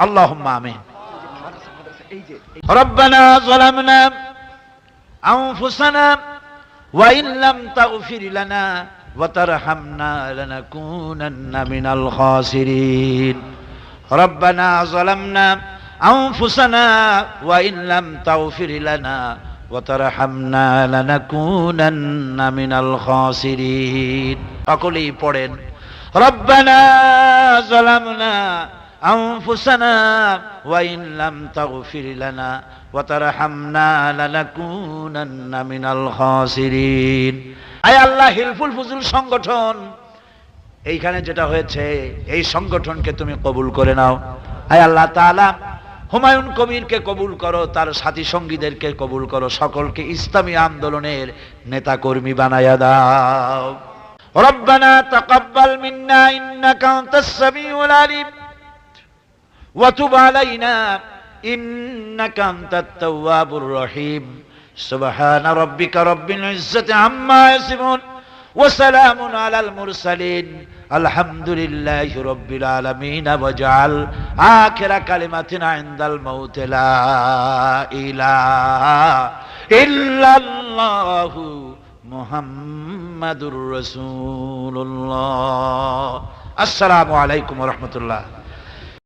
اللهم آمين ربنا ظلمنا أنفسنا وإن لم تغفر لنا وترحمنا لنكونن من الخاسرين ربنا ظلمنا أنفسنا وإن لم تغفر لنا وترحمنا لنكونن من الخاسرين أقولي بورين ربنا ظلمنا أنفسنا وإن لم تغفر لنا وترحمنا لنكونن من الخاسرين আয় আল্লাহ হিলফুল ফুজুল সংগঠন এইখানে যেটা হয়েছে এই সংগঠনকে তুমি কবুল করে নাও আয় আল্লাহ তাআলা হুমায়ুন কবিরকে কবুল করো তার সাথী সঙ্গীদেরকে কবুল করো সকলকে ইসলামী আন্দোলনের নেতা কর্মী বানায়া দাও ربنا تقبل منا إنك أنت السميع العليم وتب علينا إنك أنت التواب الرحيم سبحان ربك رب العزة عما يصفون وسلام على المرسلين الحمد لله رب العالمين واجعل آخر كلمتنا عند الموت لا إله إلا الله محمد رسول الله السلام عليكم ورحمة الله